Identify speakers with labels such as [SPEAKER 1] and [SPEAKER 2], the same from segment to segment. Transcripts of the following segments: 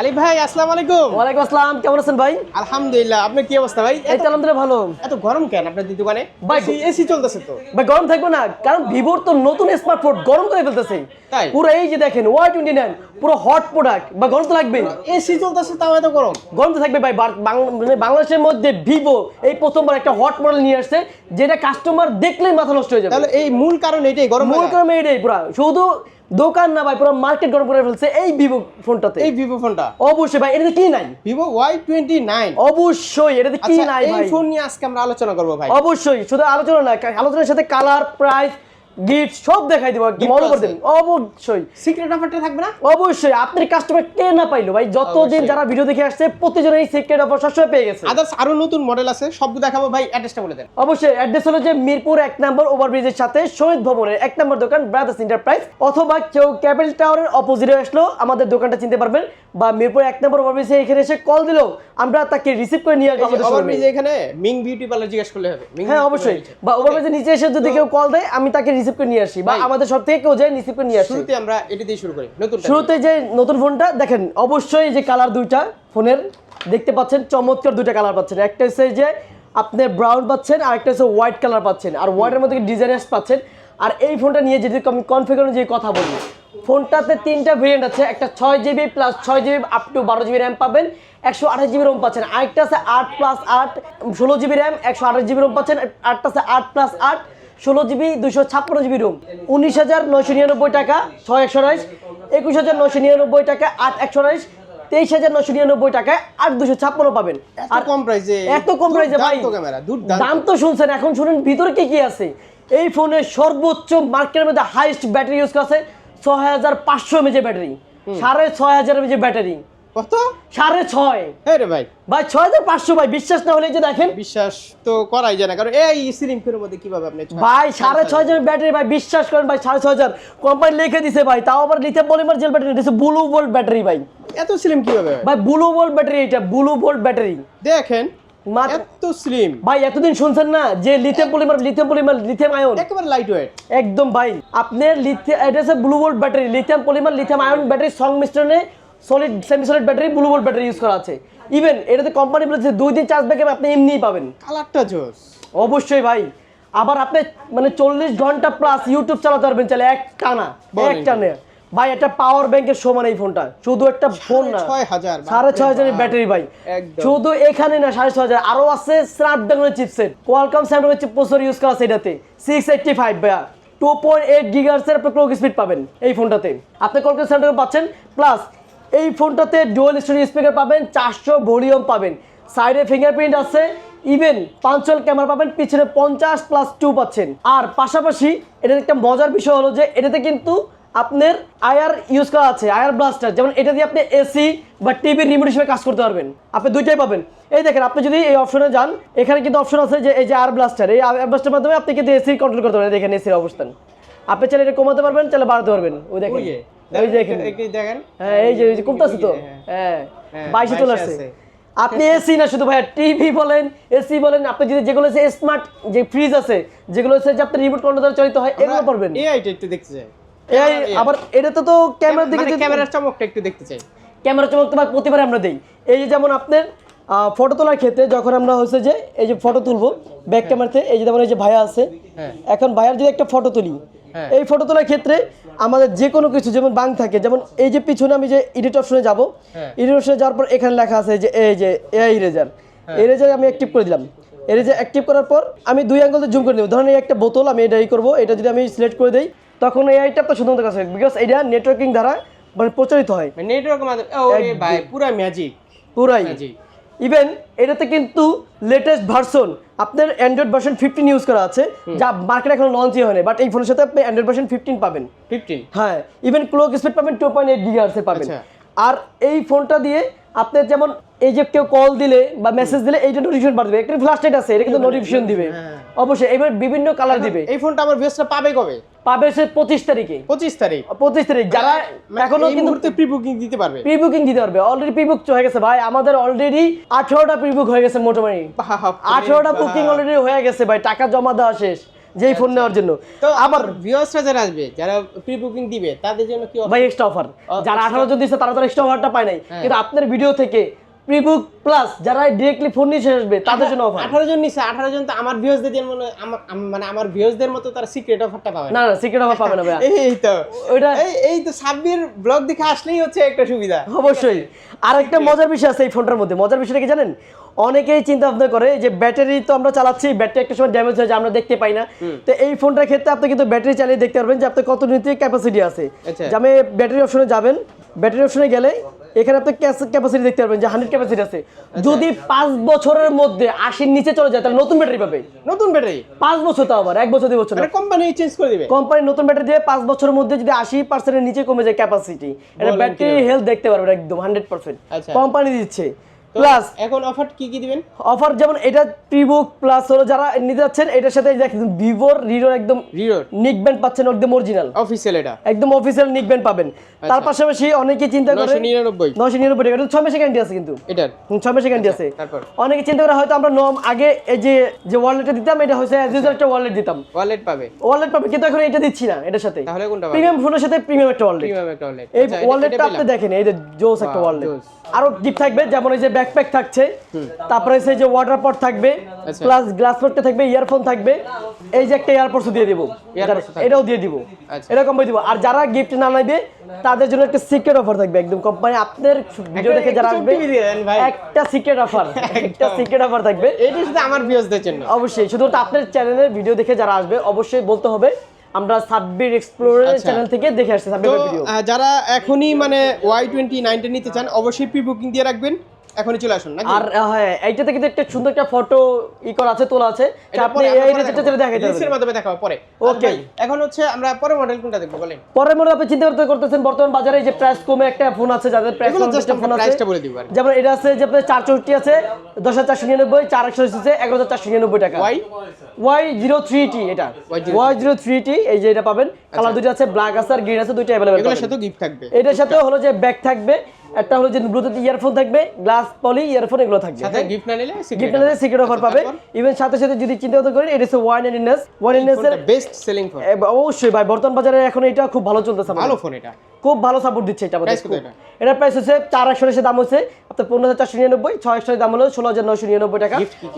[SPEAKER 1] আলিফ ভাই আসসালামু আলাইকুম।
[SPEAKER 2] ওয়ালাইকুম আসসালাম কেমন আছেন ভাই?
[SPEAKER 1] আলহামদুলিল্লাহ আপনার কি অবস্থা ভাই?
[SPEAKER 2] এই তো আলহামদুলিল্লাহ ভালো।
[SPEAKER 1] এত গরম কেন আপনার দোকানে?
[SPEAKER 2] ভাই,
[SPEAKER 1] এসি চলতেছে তো।
[SPEAKER 2] ভাই গরম থাকবে না কারণ ভিভোর তো নতুন স্মার্টফোন গরম করে ফেলতেছে।
[SPEAKER 1] তাই?
[SPEAKER 2] পুরো এই যে দেখেন ওয়াই টোয়েন্টি নাইন পুরো হট প্রোডাক্ট বা গরম তো লাগবে
[SPEAKER 1] এসি চলতেছে তাও এত গরম।
[SPEAKER 2] গরম তো থাকবে ভাই মানে বাংলাদেশের মধ্যে ভিভো এই প্রথমবার একটা হট মডেল নিয়ে আসছে যেটা কাস্টমার দেখলেই মাথা নষ্ট হয়ে যাবে।
[SPEAKER 1] তাহলে এই মূল কারণ এটাই গরম
[SPEAKER 2] মূল। কারণ এটাই পুরো। শুধু দোকান না ভাই পুরো মার্কেট গরম করে ফেলছে এই ভিভো ফোনটাতে
[SPEAKER 1] এই ভিভো ফোনটা
[SPEAKER 2] অবশ্যই ভাই এটাতে কি নাই?
[SPEAKER 1] ভিভো ওয়াই টোয়েন্টি নাইন
[SPEAKER 2] অবশ্যই এটাতে কি
[SPEAKER 1] আচ্ছা
[SPEAKER 2] নাই
[SPEAKER 1] এই ফোন নিয়ে আজকে আমরা আলোচনা করব ভাই।
[SPEAKER 2] অবশ্যই শুধু আলোচনা না আলোচনার সাথে কালার প্রাইস গিফট সব দেখাই দিব একদম অল
[SPEAKER 1] আছে।
[SPEAKER 2] অবশ্যই।
[SPEAKER 1] সিক্রেট অফারটা থাকবে না?
[SPEAKER 2] অবশ্যই আপনার কাস্টমার কে না পাইলো ভাই যতদিন যারা ভিডিও দেখে আসছে প্রতিজন এই সিক্রেট অফার সবসময় পেয়ে গেছে।
[SPEAKER 1] আদার্স আরও নতুন মডেল আছে সব দেখাবো ভাই অ্যাড্রেসটা বলে দেন।
[SPEAKER 2] অবশ্যই অ্যাড্রেস হলো যে মিরপুর এক নম্বর ওভারব্রিজের সাথে শহীদ ভবনের এক নম্বর দোকান ব্রাদার্স এন্টারপ্রাইজ অথবা কেউ ক্যাপিটাল টাওয়ারের অপোজিটে আসলো আমাদের দোকানটা চিনতে পারবেন বা মিরপুর এক নম্বর ওভারব্রিজে এখানে এসে কল দিলেও আমরা তাকে রিসিভ করে নিয়ে আসব আমাদের
[SPEAKER 1] এখানে মিং বিউটি পার্লার জিজ্ঞেস করলে হবে।
[SPEAKER 2] হ্যাঁ অবশ্যই। বা ওভারব্রিজের নিচে এসে যদি কেউ কল দেয় আমি তাকে করে নিয়ে আসি বা আমাদের সব থেকে কেউ যায় করে নিয়ে আসি।
[SPEAKER 1] শুরুতে আমরা এটা দিয়ে শুরু করি নতুন
[SPEAKER 2] শুরুতে যে নতুন ফোনটা দেখেন অবশ্যই যে কালার দুইটা ফোনের দেখতে পাচ্ছেন চমৎকার দুইটা কালার পাচ্ছেন। একটা হচ্ছে যে আপনি ব্রাউন পাচ্ছেন আর একটা হচ্ছে হোয়াইট কালার পাচ্ছেন। আর হোয়াইটের মধ্যে ডিজাইনার্স পাচ্ছেন? আর এই ফোনটা নিয়ে যদি আমি কনফিগার অনুযায়ী কথা বলি ফোনটাতে তিনটা ভেরিয়েন্ট আছে একটা ছয় জিবি প্লাস ছয় জিবি আপ টু বারো জিবি র্যাম পাবেন একশো আঠাশ জিবি রোম পাচ্ছেন। আরেকটা আছে আট প্লাস আট ষোলো জিবি র্যাম একশো আঠাশ জিবি রোম পাচ্ছেন আটটা আছে আট প্লাস আট ষোলো জিবি দুশো ছাপ্পান্ন জিবি রুম। উনিশ হাজার নয়শো নিরানব্বই টাকা ছয় একশো আঠাশ। একুশ হাজার নয়শো নিরানব্বই টাকা আট একশো আঠাশ। তেইশ হাজার নয়শো নিরানব্বই টাকায় আট দুশো ছাপ্পান্ন পাবেন।
[SPEAKER 1] আর কম প্রাইসে
[SPEAKER 2] এত কম প্রাইসে ভাই দাম তো শুনছেন এখন শুনুন ভিতরে কি কি আছে। এই ফোনের সর্বোচ্চ মার্কেটের মধ্যে হাইস্ট ব্যাটারি ইউজ করা আছে ছয় হাজার পাঁচশো এমএজের ব্যাটারি সাড়ে ছয় হাজার এমএজের ব্যাটারি
[SPEAKER 1] কত?
[SPEAKER 2] সাড়ে ছয়।
[SPEAKER 1] হ্যাঁ রে ভাই।
[SPEAKER 2] ভাই ছয় হাজার পাঁচশো ভাই বিশ্বাস না হলে যে দেখেন।
[SPEAKER 1] বিশ্বাস তো করাই যায় না কারণ এই সিলিং ফের মধ্যে কীভাবে আপনি
[SPEAKER 2] ভাই সাড়ে ছয় হাজার ব্যাটারি ভাই বিশ্বাস করেন ভাই সাড়ে ছয় হাজার কোম্পানি লিখে দিছে ভাই তাও আবার লিথিয়াম পলিমার জেল ব্যাটারি দিছে ব্লু ভোল্ট ব্যাটারি ভাই।
[SPEAKER 1] এত স্লিম কীভাবে?
[SPEAKER 2] ভাই ব্লু ভোল্ট ব্যাটারি এটা ব্লু ভোল্ট ব্যাটারি
[SPEAKER 1] দেখেন এত স্লিম
[SPEAKER 2] ভাই এতদিন শুনছেন না যে lithium polymer lithium polymer lithium ion
[SPEAKER 1] একেবারে লাইট ওয়েট
[SPEAKER 2] একদম ভাই আপনার লিথিয়াম এটা হচ্ছে blue volt battery lithium polymer lithium ion battery সংমিশ্রণে solid semi solid battery blue volt battery use করা আছে। ইভেন এটাতে কোম্পানি বলেছে দুই দিন চার্জ ব্যাকআপ আপনি এমনিই পাবেন।
[SPEAKER 1] কালারটা জোস।
[SPEAKER 2] অবশ্যই ভাই। আবার আপনি মানে চল্লিশ ঘণ্টা প্লাস ইউটিউব চালাতে পারবেন চাইলে এক টানা এক টানে। ভাই। একটা পাওয়ার ব্যাংকের সমান এই ফোনটা শুধু একটা ফোন না সাড়ে ছয় হাজারের ব্যাটারি ভাই। শুধু এখানে না সাড়ে ছয় হাজার। আরও আছে স্ন্যাপড্রাগনের চিপসেট কোয়ালকম স্ন্যাপড্রাগনের চিপ প্রসেসর ইউজ করা আছে এটাতে। সিক্স এইটটি ফাইভ ভাইয়া টু পয়েন্ট এইট গিগার্সের আপনি ক্লক স্পিড পাবেন এই ফোনটাতে আপনি কোয়ালকম স্ন্যাপড্রাগন পাচ্ছেন প্লাস এই ফোনটাতে ডুয়াল স্টোরি স্পিকার পাবেন, চারশো ভলিউম পাবেন। সাইডে ফিঙ্গারপ্রিন্ট আছে ইভেন পাঁচল ক্যামেরা পাবেন, পিছনে পঞ্চাশ প্লাস টু পাচ্ছেন। আর পাশাপাশি এটার একটা মজার বিষয় হলো যে এটাতে কিন্তু আপনার আয়ার ইউজ করা আছে, আয়ার ব্লাস্টার যেমন এটা দিয়ে আপনি এসি বা টিভির রিমোট হিসেবে কাজ করতে পারবেন। আপনি দুইটাই পাবেন। এই দেখেন, আপনি যদি এই অপশনে যান, এখানে কিন্তু অপশন আছে যে এই যে আয়ার ব্লাস্টার এই আয়ার ব্লাস্টারের মাধ্যমে আপনি কিন্তু এসি কন্ট্রোল করতে পারবেন। দেখেন এসির অবস্থান। আপনি চাইলে এটা কমাতে পারবেন, চাইলে বাড়াতে পারবেন। ওই দেখেন।
[SPEAKER 1] ওই
[SPEAKER 2] দেখেন
[SPEAKER 1] এই দেখেন।
[SPEAKER 2] হ্যাঁ এই যে এই তো। হ্যাঁ।
[SPEAKER 1] হ্যাঁ,
[SPEAKER 2] বাইশে চলে আসছে। আপনি এসি না শুধু ভাইয়া টিভি বলেন এসি বলেন আপনি যদি যেগুলো হচ্ছে স্মার্ট যে ফ্রিজ আছে যেগুলো হচ্ছে যে আপনি রিমোট কন্ট্রোল দ্বারা চালিত হয় এগুলো পারবেন।
[SPEAKER 1] এআইটা একটু দেখতে চাই।
[SPEAKER 2] এই আবার এটাতে তো ক্যামেরার দিকে যদি-
[SPEAKER 1] ক্যামেরার চমকটা একটু দেখতে চাই।
[SPEAKER 2] ক্যামেরা চমকতে বা প্রতিবার আমরা দেই। এই যে যেমন আপনার ফটো তোলার ক্ষেত্রে যখন আমরা হচ্ছে যে এই যে ফটো তুলবো ব্যাক ক্যামেরাতে এই যে যেমন এই যে ভাইয়া আছে
[SPEAKER 1] হ্যাঁ।
[SPEAKER 2] এখন ভাইয়ার যদি একটা ফটো তুলি
[SPEAKER 1] হ্যাঁ।
[SPEAKER 2] এই ফটো তোলার ক্ষেত্রে আমাদের যে কোনো কিছু যেমন বাং থাকে যেমন এই যে পিছনে আমি যে এডিট অপশনে যাব
[SPEAKER 1] হ্যাঁ।
[SPEAKER 2] এডিট অপশনে যাওয়ার পর এখানে লেখা আছে যে এই যে এআই ইরেজার এরেজার আমি অ্যাক্টিভ করে দিলাম। এরেজার অ্যাক্টিভ করার পর আমি দুই অ্যাঙ্গেল জুম করে দেবো ধরেন এই একটা বোতল আমি এটাই করব এটা যদি আমি সিলেক্ট করে দিই তখন এআইটা আপনার শুধুমাত্র কাছে বিকজ এটা নেটওয়ার্কিং দ্বারা মানে প্রচারিত হয়।
[SPEAKER 1] নেটওয়ার্কের মাধ্যমে পুরা ম্যাজিক
[SPEAKER 2] পুরাই
[SPEAKER 1] ম্যাজিক
[SPEAKER 2] ইভেন এটাতে কিন্তু লেটেস্ট ভার্সন আপনার অ্যান্ড্রয়েড ভার্সন ফিফটিন ইউজ করা আছে যা মার্কেট এখন লঞ্চই হয়নি বাট এই ফোনের সাথে আপনি অ্যান্ড্রয়েড ভার্সন ফিফটিন পাবেন।
[SPEAKER 1] 15
[SPEAKER 2] হ্যাঁ ইভেন ক্লোক স্পিড পাবেন টু পয়েন্ট এইট গিগার্সে পাবেন।
[SPEAKER 1] আচ্ছা।
[SPEAKER 2] আর এই ফোনটা দিয়ে আপনার যেমন এই যে কেউ কল দিলে বা মেসেজ দিলে এইটা নোটিফিকেশন পাঠাবে একটা ফ্ল্যাশ লাইট আছে এটা কিন্তু নোটিফিকেশন দিবে
[SPEAKER 1] হ্যাঁ।
[SPEAKER 2] অবশ্যই এবার বিভিন্ন কালার দিবে।
[SPEAKER 1] এই ফোনটা আমার ভিউসটা পাবে কবে?
[SPEAKER 2] পাবে সে পঁচিশ তারিখে।
[SPEAKER 1] 25 তারিখ।
[SPEAKER 2] পঁচিশ তারিখ যারা
[SPEAKER 1] মানে এখনও
[SPEAKER 2] কিন্তু
[SPEAKER 1] প্রি বুকিং দিতে পারবে।
[SPEAKER 2] প্রি বুকিং দিতে পারবে। অলরেডি প্রি বুক হয়ে গেছে ভাই আমাদের অলরেডি আঠারোটা প্রি বুক হয়ে গেছে মোটামুটি। আঠারোটা বুকিং অলরেডি হয়ে গেছে ভাই টাকা জমা দেওয়া শেষ যে ফোন নেওয়ার জন্য।
[SPEAKER 1] তো
[SPEAKER 2] আবার
[SPEAKER 1] আমার ভিউয়ার্সরা যারা আসবে যারা প্রি বুকিং দিবে তাদের জন্য কি
[SPEAKER 2] ভাই এক্সট্রা অফার যারা আঠারো জন দিচ্ছে তারা তো এক্সট্রা অফারটা পায় নাই।
[SPEAKER 1] হ্যাঁ।
[SPEAKER 2] কিন্তু আপনার ভিডিও থেকে প্রিবুক প্লাস যারা ডিরেক্টলি ফোন নিয়ে আসবে তাদের জন্য অফার
[SPEAKER 1] আঠারো জন নিচ্ছে আঠারো জন তো আমার ভিউয়ার্সদের জন্য মনে আমার- মানে আমার ভিউয়ার্সদের মতো তার সিক্রেট অফারটা পাবে না।
[SPEAKER 2] না সিক্রেট অফার পাবে না ভাইয়া।
[SPEAKER 1] এই তো।
[SPEAKER 2] ওইটা
[SPEAKER 1] এই এই তো সাব্বির ব্লগ দেখে আসলেই হচ্ছে একটা সুবিধা।
[SPEAKER 2] অবশ্যই। আর একটা মজার বিষয় আছে এই ফোনটার মধ্যে। মজার বিষয়টা কি জানেন? অনেকেই চিন্তা ভাবনা করে যে ব্যাটারি তো আমরা চালাচ্ছি ব্যাটারি একটা সময় ড্যামেজ হয়ে যায় আমরা দেখতে পাই না। তো এই ফোনটার ক্ষেত্রে আপনি কিন্তু ব্যাটারি চালিয়ে দেখতে পারবেন যে আপনার কত নিতে ক্যাপাসিটি আছে।
[SPEAKER 1] আচ্ছা।
[SPEAKER 2] যে আমি ব্যাটারি অপশনে যাবেন ব্যাটারি অপশনে গেলে এখানে আপনি ক্যাপাসিটি দেখতে পারবেন যে হান্ড্রেড ক্যাপাসিটি আছে। যদি পাঁচ বছরের মধ্যে আশির নিচে চলে যায় তাহলে নতুন ব্যাটারি পাবে।
[SPEAKER 1] নতুন ব্যাটারি
[SPEAKER 2] পাঁচ বছর তো আবার এক বছর দুই বছর।
[SPEAKER 1] কোম্পানি চেঞ্জ করে দিবে?
[SPEAKER 2] কোম্পানি নতুন ব্যাটারি দিয়ে পাঁচ বছরের মধ্যে যদি আশি পার্সেন্টের নিচে কমে যায় ক্যাপাসিটি এটা ব্যাটারি হেলথ দেখতে পারবেন একদম হান্ড্রেড পার্সেন্ট
[SPEAKER 1] আচ্ছা।
[SPEAKER 2] কোম্পানি দিচ্ছে। প্লাস
[SPEAKER 1] এখন অফার কি কি দিবেন?
[SPEAKER 2] অফার যেমন এটা প্রিবুক প্লাস হলো যারা নিতে যাচ্ছেন এটার সাথে দেখেন ভিভোর রিডোর একদম
[SPEAKER 1] রিরোর
[SPEAKER 2] নিক ব্যান্ড পাচ্ছেন একদম অরিজিনাল
[SPEAKER 1] অফিসিয়াল এটা।
[SPEAKER 2] একদম অফিসিয়াল নিক ব্যান্ড পাবেন। তার পাশাপাশি অনেকে চিন্তা করে
[SPEAKER 1] নশো নিরানব্বই।
[SPEAKER 2] নশো নিরানব্বই টাকা। এটা ছয় মাসের গ্যারান্টি আছে কিন্তু।
[SPEAKER 1] এটার।
[SPEAKER 2] হুম, ছয় মাসের গ্যারান্টি আছে।
[SPEAKER 1] তারপর?
[SPEAKER 2] অনেকে চিন্তা করে হয়তো আমরা নম আগে এই যে যে ওয়ালেটটা দিতাম এটা হচ্ছে অ্যাজ ইউজুয়াল একটা ওয়ালেট দিতাম।
[SPEAKER 1] ওয়ালেট পাবে।
[SPEAKER 2] ওয়ালেট পাবে কিন্তু এখন এটা দিচ্ছি না এটার সাথে।
[SPEAKER 1] তাহলে কোনটা পাবে?
[SPEAKER 2] প্রিমিয়াম ফোনের সাথে প্রিমিয়াম একটা ওয়ালেট
[SPEAKER 1] প্রিমিয়াম একটা ওয়ালেট
[SPEAKER 2] এই ওয়ালেটটা আপনি দেখেন এই যে জোস একটা ওয়ালেট। আরও গিফট থাকবে যেমন এই যে ব্যাকপ্যাক থাকছে। তারপরে সেই যে ওয়াটার পট থাকবে। প্লাস গ্লাস পটটা থাকবে ইয়ারফোন থাকবে। এই যে একটা এয়ারপোর্টস দিয়ে দিব। এটাও দিয়ে দিব।
[SPEAKER 1] আচ্ছা।
[SPEAKER 2] এরকম দিব। আর যারা গিফট না নেবে তাদের জন্য একটা সিক্রেট অফার থাকবে একদম। কোম্পানি আপনার ভিডিও দেখে যারা আসবে। একটা সিক্রেট অফার একটা সিক্রেট অফার থাকবে।
[SPEAKER 1] এটা শুধু আমার ভিউয়ার্সদের জন্য।
[SPEAKER 2] অবশ্যই শুধু আপনার চ্যানেলের ভিডিও দেখে যারা আসবে অবশ্যই বলতে হবে আমরা সাব্বির এক্সপ্লোরের। চ্যানেল থেকে দেখে আসছি সাব্বির ভিডিও
[SPEAKER 1] যারা এখনই মানে ওয়াই টোয়েন্টি নাইনটা নিতে চান অবশ্যই প্রি বুকিং দিয়ে রাখবেন। এখনই চলে আসুন নাকি?
[SPEAKER 2] আর হ্যাঁ এইটাতে কিন্তু একটা সুন্দর একটা ফটো ই করা আছে তোলা আছে। আপনি এই রেজিস্টার
[SPEAKER 1] দেখাবো।
[SPEAKER 2] দেখাইতে
[SPEAKER 1] Reels মাধ্যমে দেখাবো পরে।
[SPEAKER 2] Okay.
[SPEAKER 1] Okay. এখন হচ্ছে আমরা পরে মডেল কোনটা দেখব বলেন।
[SPEAKER 2] পরের মধ্যে আপনি চিন্তা করতে করতেছেন বর্তমান বাজারে যে প্রাইস কমে একটা ফোন আছে যাদের প্রাইস কমে একটা ফোন আছে।
[SPEAKER 1] প্রাইসটা বলে দিব আর
[SPEAKER 2] যেমন এটা আছে যে আপনার চার চৌষট্টি আছে দশ হাজার চারশো নিরানব্বই চার একশো আছে এগারো হাজার চারশো নিরানব্বই টাকা।
[SPEAKER 1] Y
[SPEAKER 2] Y zero three T এটা। ওয়াই জিরো থ্রি টি এই যে এটা পাবেন। কালার দুটো আছে ব্ল্যাক আছে আর গ্রিন আছে দুইটা অ্যাভেলেবেল
[SPEAKER 1] এগুলোর সাথে গিফট থাকবে।
[SPEAKER 2] এটার সাথে হলো যে ব্যাগ থাকবে। একটা হলো যে ব্লুটুথ ইয়ারফোন থাকবে গ্লাস পলি ইয়ারফোন এগুলো থাকবে
[SPEAKER 1] সাথে গিফট না নিলে
[SPEAKER 2] গিফট নিলে সিক্রেট অফার পাবে। ইভেন সাথে সাথে যদি চিন্তা ভাবনা করেন এটা হচ্ছে ওয়ান এন্ড ইনএস ওয়ান এন্ড এর
[SPEAKER 1] বেস্ট সেলিং ফোন
[SPEAKER 2] অবশ্যই ভাই বর্তমান বাজারে এখন এটা খুব ভালো চলতেছে।
[SPEAKER 1] ভালো ফোন এটা।
[SPEAKER 2] খুব ভালো সাপোর্ট দিচ্ছে এটা আমাদের? এটার প্রাইস হচ্ছে চার একশো এসে দাম হচ্ছে আপনার পনেরো হাজার চারশো নিরানব্বই ছয় একশো দাম হলো ষোলো হাজার নয়শো নিরানব্বই টাকা?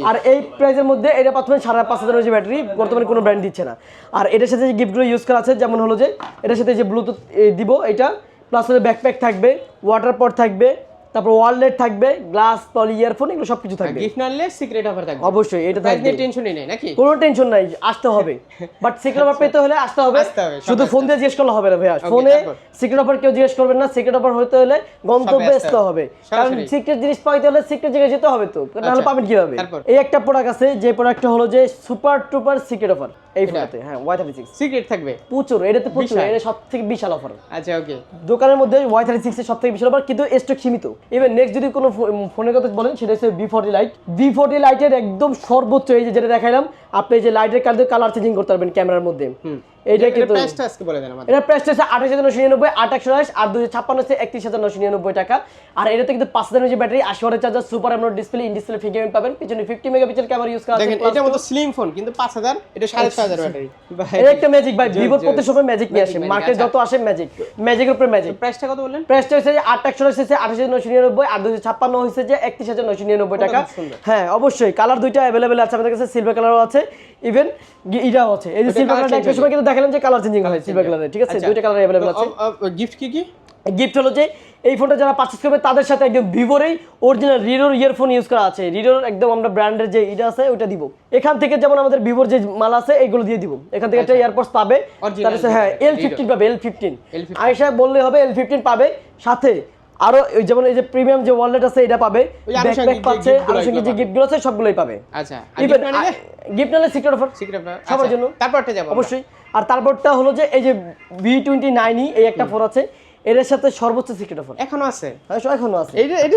[SPEAKER 2] আর এই প্রাইসের মধ্যে এটা পাচ্ছেন সাড়ে পাঁচ হাজার যে ব্যাটারি বর্তমানে কোনো ব্র্যান্ড দিচ্ছে না। আর এটার সাথে যে গিফটগুলো ইউজ করা আছে যেমন হলো যে এটার সাথে যে ব্লুটুথ দিব এটা প্লাস হলে ব্যাকপ্যাক থাকবে ওয়াটার পট থাকবে তারপর ওয়াললেট থাকবে গ্লাস পলি ইয়ারফোন এগুলো সব কিছু থাকবে
[SPEAKER 1] গিফট না নিলে সিক্রেট অফার থাকবে।
[SPEAKER 2] অবশ্যই এটা থাকবে।
[SPEAKER 1] টেনশনই নেই নাকি?
[SPEAKER 2] কোনো টেনশন নাই আসতে হবে। বাট সিক্রেট অফার পেতে হলে আসতে হবে।
[SPEAKER 1] আসতে হবে,
[SPEAKER 2] শুধু ফোন দিয়ে জিজ্ঞেস করলে হবে না ভাইয়া। ফোনে সিক্রেট অফার কেউ জিজ্ঞেস করবেন না সিক্রেট অফার হতে হলে গন্তব্যে
[SPEAKER 1] আসতে
[SPEAKER 2] হবে। কারণ সিক্রেট জিনিস পাইতে হলে সিক্রেট জায়গায় যেতে হবে তো। নাহলে
[SPEAKER 1] আচ্ছা।
[SPEAKER 2] পাবেন কীভাবে? এই একটা প্রোডাক্ট আছে যে প্রোডাক্টটা হলো যে সুপার টুপার সিক্রেট অফার এই ফোনটাতে হ্যাঁ ওয়াই থার্টি সিক্স
[SPEAKER 1] সিক্রেট থাকবে।
[SPEAKER 2] প্রচুর এটাতে প্রচুর। এটা সব থেকে বিশাল অফার
[SPEAKER 1] আচ্ছা ওকে
[SPEAKER 2] দোকানের মধ্যে ওয়াই থার্টি সিক্স এর সব থেকে বিশাল অফার কিন্তু স্টক সীমিত। এবার নেক্সট যদি কোনো ফোনের কথা বলেন সেটা হচ্ছে B forty lite B forty লাইটের একদম সর্বোচ্চ এই যে যেটা দেখাইলাম আপনি যে লাইটের কালার কালার চেঞ্জিং করতে পারবেন ক্যামেরার মধ্যে। এইটা কিন্তু
[SPEAKER 1] প্রাইসটা আজকে বলে দেন আমাদের।
[SPEAKER 2] এটা প্রাইসটা আর নশো নিরানব্বই টাকা। আর এটাতে কিন্তু ব্যাটারি ওয়াটের charger super display in display fingerprint পাবেন। পিছনে মেগাপিক্সেল ক্যামেরা ইউজ করা আছে
[SPEAKER 1] দেখেন এটা মতো স্লিম ফোন কিন্তু পাঁচ হাজার এটা সাড়ে ছয় হাজার ব্যাটারি।
[SPEAKER 2] এটা একটা ম্যাজিক ভাই প্রতি সময় ম্যাজিক নিয়ে আসে। মার্কেট। যত আসে ম্যাজিক ম্যাজিকের উপরে ম্যাজিক
[SPEAKER 1] প্রাইসটা কত বললেন?
[SPEAKER 2] প্রাইসটা হচ্ছে যে আট একশো হচ্ছে আঠাশ হাজার নশো নিরানব্বই আর দুশো ছাপ্পান্ন হচ্ছে যে একত্রিশ হাজার নশো নিরানব্বই টাকা। হ্যাঁ অবশ্যই। কালার দুইটা অ্যাভেলেবেল আছে আমাদের কাছে সিলভার কালারও আছে ইভেন এটাও আছে। এই যে সিলভার কালারটা একটা সময় কিন্তু দেখালাম যে কালার চেঞ্জিং হয় সিলভার কালারে ঠিক আছে? দুইটা কালার অ্যাভেলেবেল আছে।
[SPEAKER 1] গিফট কি কি?
[SPEAKER 2] গিফট হলো যে এই ফোনটা যারা পারচেস করবে তাদের সাথে একদম ভিভোরই অরিজিনাল রিডোর ইয়ারফোন ইউজ করা আছে। রিডোর একদম আমরা ব্র্যান্ডের যে এটা আছে ওটা দিব। এখান থেকে যেমন আমাদের ভিভোর যে মাল আছে এগুলো দিয়ে দিব। এখান থেকে একটা ইয়ারপোর্টস পাবে। তার সাথে হ্যাঁ এল ফিফটিন পাবে এল ফিফটিন
[SPEAKER 1] L15
[SPEAKER 2] আয়সা বললে হবে এল ফিফটিন পাবে। সাথে আরও ওই যেমন এই যে প্রিমিয়াম যে ওয়ালেট আছে এটা পাবে। ব্যাকপ্যাক পাচ্ছে
[SPEAKER 1] গুলো
[SPEAKER 2] আনুষঙ্গিক যে
[SPEAKER 1] এগুলো
[SPEAKER 2] গিফটগুলো আছে সবগুলোই পাবে।
[SPEAKER 1] আচ্ছা গিফট নিলে?
[SPEAKER 2] গিফট সিক্রেট অফার
[SPEAKER 1] সিক্রেট
[SPEAKER 2] সবার জন্য।
[SPEAKER 1] তারপরটা যাব।
[SPEAKER 2] অবশ্যই। আর তারপরটা হলো যে এই যে ভি টোয়েন্টি নাইনই এই একটা ফোন আছে এর সাথে সর্বোচ্চ সিক্রেট অফার
[SPEAKER 1] এখনও আছে।
[SPEAKER 2] এখনও আছে।
[SPEAKER 1] এটা এটা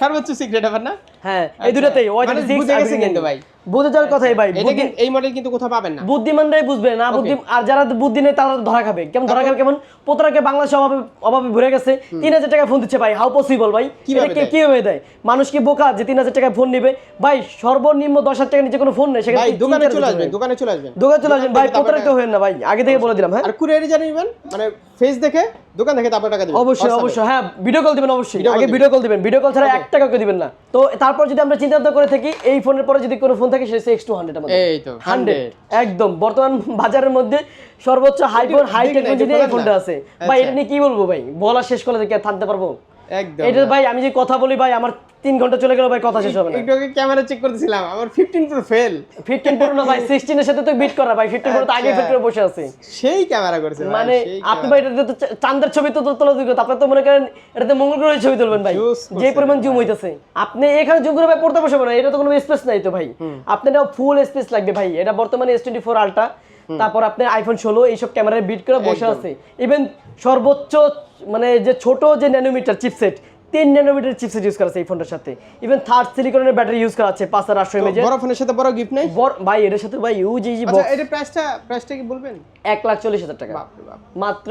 [SPEAKER 1] সর্বোচ্চ সিক্রেট অফার না?
[SPEAKER 2] হ্যাঁ এই দুটাতেই
[SPEAKER 1] মানে
[SPEAKER 2] সিক্স
[SPEAKER 1] বুঝে কিন্তু ভাই।
[SPEAKER 2] বুঝে যাওয়ার কথাই ভাই বুদ্ধি-
[SPEAKER 1] কিন্তু এই মডেল কিন্তু কোথাও পাবেন না।
[SPEAKER 2] বুদ্ধিমানরাই বুঝবে না বুদ্ধি আর যারা বুদ্ধি নেই তারা ধরা খাবে। কেমন ধরা খাবে কেমন? প্রতারকে বাংলাদেশে অভাবে অভাবে ভরে গেছে। তিন হাজার টাকা ফোন দিচ্ছে ভাই হাউ পসিবল ভাই? এটা
[SPEAKER 1] দেয়?
[SPEAKER 2] কীভাবে দেয়? মানুষ কি বোকা যে তিন হাজার টাকায় ফোন নিবে? ভাই সর্বনিম্ন দশ হাজার টাকা নিচে কোনো ফোন নেই সেখানে
[SPEAKER 1] দোকানে চলে
[SPEAKER 2] টাকা
[SPEAKER 1] আসবেন দোকানে চলে আসবেন।
[SPEAKER 2] দোকানে চলে আসবেন। ভাই
[SPEAKER 1] তারপর
[SPEAKER 2] হবেন না ভাই আগে থেকে বলে দিলাম হ্যাঁ?
[SPEAKER 1] আর কুরিয়ারে জানিবেন মানে ফেস দেখে দোকান দেখে তারপর টাকা দিবেন।
[SPEAKER 2] অবশ্যই অবশ্যই হ্যাঁ ভিডিও কল দিবেন অবশ্যই। আগে ভিডিও কল দিবেন ভিডিও কল ছাড়া এক টাকাও দিবেন না। তো তারপর যদি আমরা চিন্তা ভাবনা করে থাকি এই ফোনের পরে যদি কোনো ফোন থাকে সেটা এক্স টু হান্ড্রেড আমাদের
[SPEAKER 1] এই তো
[SPEAKER 2] হান্ড্রেড একদম বর্তমান বাজারের মধ্যে সর্বোচ্চ হাই ফোন হাই টেকনোলজি এই ফোনটা আছে। ভাই
[SPEAKER 1] আচ্ছা।
[SPEAKER 2] এটা নিয়ে কি বলব ভাই? বলা শেষ করলে কি আর থাকতে পারব।
[SPEAKER 1] একদম
[SPEAKER 2] এটা ভাই আমি যে কথা বলি ভাই আমার তিন ঘণ্টা চলে গেল ভাই কথা শেষ হবে না।
[SPEAKER 1] একটু আগে ক্যামেরা চেক করতেছিলাম আমার 15 প্রো ফেল
[SPEAKER 2] ফিফটিন প্রো না ভাই সিক্সটিনের সাথে তো বিট করা ভাই ফিফটিন প্রো তো আগে। ফিট করে বসে আছে।
[SPEAKER 1] সেই ক্যামেরা করেছে
[SPEAKER 2] মানে আপনি ভাই এটাতে তো চাঁদের ছবি তো তোলা দিকে আপনি তো মনে করেন এটাতে মঙ্গল গ্রহের ছবি তুলবেন ভাই যে পরিমাণ জুম হইতেছে। আপনি এখানে জুম করে ভাই পড়তে বসে না এটা তো কোনো স্পেস নাই তো ভাই। আপনার ফুল স্পেস লাগবে ভাই এটা বর্তমানে এস টোয়েন্টি ফোর আলট্রা তারপর আপনি আইফোন ষোলো এইসব ক্যামেরায় বিট করে বসে আছে। ইভেন সর্বোচ্চ মানে যে ছোট যে ন্যানোমিটার চিপসেট তিন ন্যানোমিটার চিপসেট ইউজ করা আছে এই ফোনটার সাথে। ইভেন থার্ড সিলিকনের ব্যাটারি ইউজ করা আছে পাঁচ হাজার আটশো এমএজের
[SPEAKER 1] বড় ফোনের সাথে বড় গিফট নেই?
[SPEAKER 2] ভাই এটার সাথে ভাই ইউজ ইজি
[SPEAKER 1] আচ্ছা
[SPEAKER 2] বক্স
[SPEAKER 1] এটা প্রাইসটা প্রাইসটা কি বলবেন?
[SPEAKER 2] এক লাখ চল্লিশ হাজার টাকা। মাত্র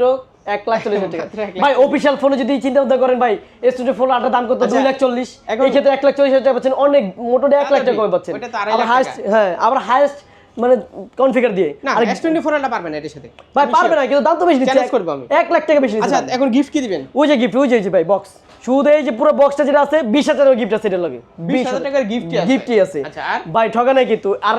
[SPEAKER 2] এক লাখ চল্লিশ হাজার টাকা। ভাই অফিসিয়াল ফোনে যদি চিন্তা ভাবনা করেন ভাই এস টোয়েন্টি ফোর আটার দাম কত?
[SPEAKER 1] আচ্ছা,
[SPEAKER 2] দুই লাখ চল্লিশ। এই ক্ষেত্রে এক লাখ চল্লিশ হাজার টাকা পাচ্ছেন। অনেক মোটামুটি এক লাখ টাকা কমে পাচ্ছেন। আবার হাইস্ট হ্যাঁ আবার হাইস্ট মানে কনফিগার দিয়ে।
[SPEAKER 1] না
[SPEAKER 2] আর
[SPEAKER 1] S24 টা পারবেন না এটার সাথে।
[SPEAKER 2] ভাই পারবে না কিন্তু দাম তো বেশি
[SPEAKER 1] করব আমি।
[SPEAKER 2] এক লাখ টাকা বেশি
[SPEAKER 1] আচ্ছা এখন গিফট কি দিবেন?
[SPEAKER 2] ওই যে গিফট ওই যে ভাই বক্স শুধু এই যে পুরো বক্সটা যেটা আছে বিশ হাজার গিফট আছে এটার লগে।
[SPEAKER 1] 20,000 টাকার gift-ই আছে।
[SPEAKER 2] গিফটই আছে।
[SPEAKER 1] আচ্ছা, আর?
[SPEAKER 2] ভাই ঠকা নাই কিন্তু। আর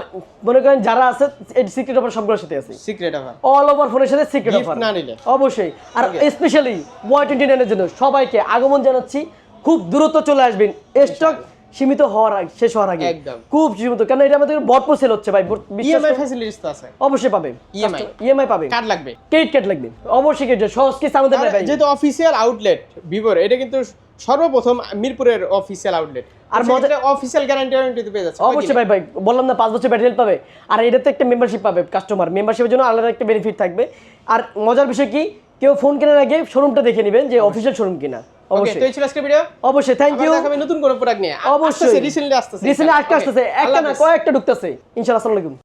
[SPEAKER 2] মনে করেন যারা আছে এই সিক্রেট অফার সবগুলোর সাথে আছে।
[SPEAKER 1] সিক্রেট অফার
[SPEAKER 2] অল ওভার ফোনের সাথে সিক্রেট অফার
[SPEAKER 1] না নিলে।
[SPEAKER 2] অবশ্যই। আর স্পেশালি ওয়াই টোয়েন্টি নাইনের জন্য সবাইকে আগমন জানাচ্ছি। খুব দ্রুত চলে আসবেন। স্টক সীমিত হওয়ার আগে শেষ হওয়ার আগে। খুব সীমিত। কারণ এটা আমাদের ভরপুর সেল হচ্ছে ভাই
[SPEAKER 1] ইএমআই ফ্যাসিলিটিস তো আছে।
[SPEAKER 2] অবশ্যই পাবে।
[SPEAKER 1] EMI
[SPEAKER 2] ইএমআই পাবে।
[SPEAKER 1] কার্ড লাগবে।
[SPEAKER 2] ক্রেডিট কার্ড লাগবে। অবশ্যই ক্রেডিট সহজ কি আমাদের ভাই।
[SPEAKER 1] যেহেতু অফিসিয়াল আউটলেট ভিভোর এটা কিন্তু সর্বপ্রথম মিরপুরের অফিসিয়াল আউটলেট
[SPEAKER 2] আর
[SPEAKER 1] আর
[SPEAKER 2] মজা-
[SPEAKER 1] মজা অফিসিয়াল গ্যারান্টি ওয়ারেন্টি পেয়ে যাচ্ছে।
[SPEAKER 2] অবশ্যই ভাই ভাই। বললাম না পাঁচ বছর ব্যাটারি পাবে। আর এটাতে একটা মেম্বারশিপ পাবে কাস্টমার মেম্বারশিপের জন্য আলাদা একটা বেনিফিট থাকবে। আর মজার বিষয় কি? কেউ ফোন কেনার আগে শোরুমটা দেখে নেবেন যে অফিসিয়াল শোরুম কিনা। অবশ্যই।
[SPEAKER 1] তো এই ছিল আজকের ভিডিও
[SPEAKER 2] অবশ্যই থ্যাংক ইউ
[SPEAKER 1] দেখাবে নতুন কোনো প্রোডাক্ট নিয়ে।
[SPEAKER 2] অবশ্যই।
[SPEAKER 1] রিসেন্টলি আসতেছে
[SPEAKER 2] রিসেন্টলি আসতেছে। একটা না কয়েকটা ঢুকতেছে। ইনশাআল্লাহ আসসালামু আলাইকুম।